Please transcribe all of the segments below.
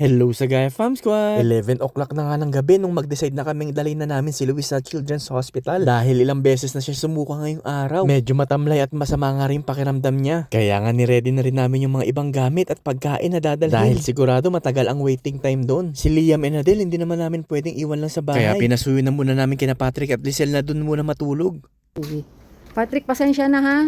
Hello sa Gaya Fam Squad! 11 o'clock na nga ng gabi nung mag-decide na kaming dalhin na namin si Luis sa Children's Hospital. Dahil ilang beses na siya sumuka ngayong araw. Medyo matamlay at masama nga rin pakiramdam niya. Kaya nga niready na rin namin yung mga ibang gamit at pagkain na dadalhin. Dahil sigurado matagal ang waiting time doon. Si Liam and Adele hindi naman namin pwedeng iwan lang sa bahay. Kaya pinasuyo na muna namin kina Patrick at Lizelle na doon muna matulog. Sige. Patrick, pasensya na ha?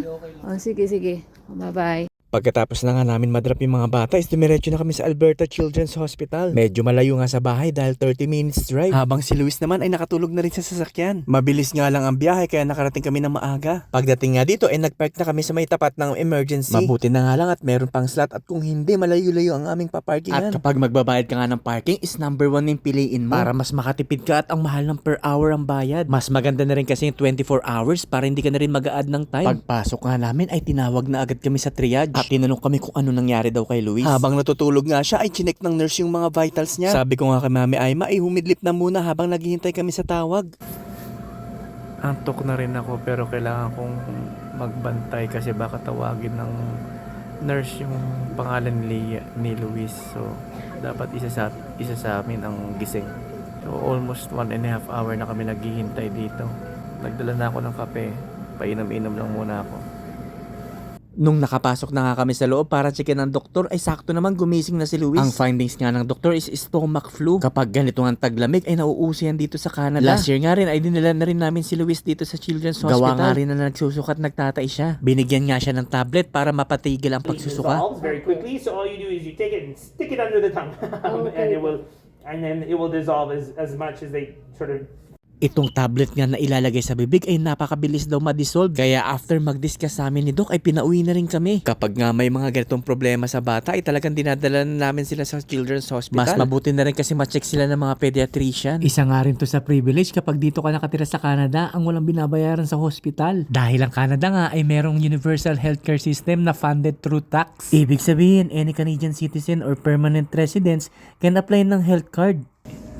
Oh, sige, sige. Bye-bye. Pagkatapos na nga namin madrap yung mga bata, is dumiretso na kami sa Alberta Children's Hospital. Medyo malayo nga sa bahay dahil 30 minutes drive. Habang si Luis naman ay nakatulog na rin sa sasakyan. Mabilis nga lang ang biyahe kaya nakarating kami ng maaga. Pagdating nga dito ay nagpark na kami sa may tapat ng emergency. Mabuti na nga lang at meron pang slot at kung hindi malayo-layo ang aming paparkingan. At kapag magbabayad ka nga ng parking is number one yung piliin mo. Para mas makatipid ka at ang mahal ng per hour ang bayad. Mas maganda na rin kasi yung 24 hours para hindi ka na rin mag-a-add ng time. Pagpasok nga namin ay tinawag na agad kami sa triage. At tinanong kami kung ano nangyari daw kay Luis. Habang natutulog nga siya ay chinek ng nurse yung mga vitals niya. Sabi ko nga kay Mami Aima ay humidlip na muna habang naghihintay kami sa tawag. Antok na rin ako pero kailangan kong magbantay kasi baka tawagin ng nurse yung pangalan ni, ni Luis. So, dapat isa sa, isa sa amin ang gising. So, almost one and a half hour na kami naghihintay dito. Nagdala na ako ng kape. Painom-inom lang muna ako. Nung nakapasok na nga kami sa loob para checkin ng doktor, ay sakto naman gumising na si Luis. Ang findings nga ng doktor is stomach flu. Kapag ganito ang taglamig ay nauuso yan dito sa Canada. Last year nga rin ay dinala na rin namin si Luis dito sa Children's Hospital. Gawa nga rin na nagsusukat nagtatay siya. Binigyan nga siya ng tablet para mapatigil ang pagsusuka. dissolves very quickly. So all you do is you take it and stick it under the tongue, and it will, and then it will dissolve as, as much as they sort of Itong tablet nga na ilalagay sa bibig ay napakabilis daw ma-dissolve. Kaya after mag-discuss sa amin ni Doc ay pinauwi na rin kami. Kapag nga may mga ganitong problema sa bata ay talagang dinadala na namin sila sa Children's Hospital. Mas mabuti na rin kasi ma-check sila ng mga pediatrician. Isa nga rin to sa privilege kapag dito ka nakatira sa Canada ang walang binabayaran sa hospital. Dahil ang Canada nga ay merong universal healthcare system na funded through tax. Ibig sabihin, any Canadian citizen or permanent residents can apply ng health card.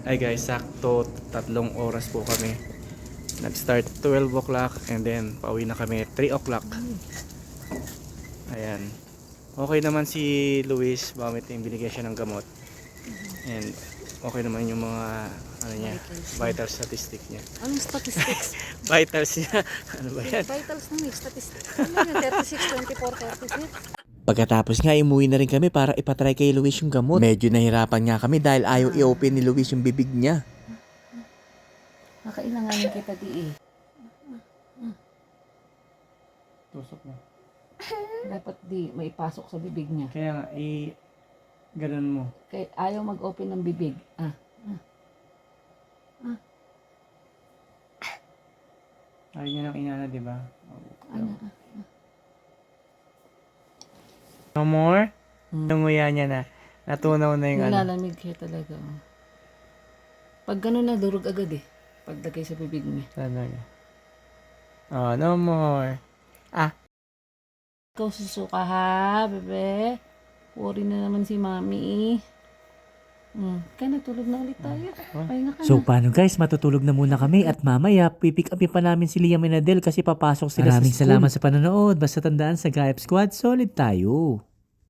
Ay guys, sakto tatlong oras po kami. Nag-start 12 o'clock and then pauwi na kami 3 o'clock. Ayan. Okay naman si Luis, bakit yung binigyan siya ng gamot. And okay naman yung mga ano niya, vital statistic niya. Anong statistics? Vitals niya. ano ba yan? Vitals na may statistics. Ano yun? 36, 24, 36? Pagkatapos nga, umuwi na rin kami para ipatry kay Luis yung gamot. Medyo nahirapan nga kami dahil ayaw i-open ni Luis yung bibig niya. Nakailanganin kita di eh. Tusok na. Dapat di maipasok sa bibig niya. Kaya nga, i... Ganun mo. Kaya ayaw mag-open ng bibig. Ah. Ayaw niya ng inana, di ba? Ano? No more? Hmm. Nanguya niya na. Natunaw na yung ano. Nilalamig siya talaga. oh. Pag gano'n na, durog agad eh. Paglagay sa bibig niya. Talaga. Oh, no more. Ikaw susuka ha, bebe. Worry na naman si mami Hmm. Kaya natulog na ulit tayo. Pahinga ka So na. paano guys, matutulog na muna kami at mamaya pipick upin pa namin si Liam and Adele kasi papasok sila Maraming sa school. Salamat sa panonood. Basta tandaan sa Gaip Squad, solid tayo.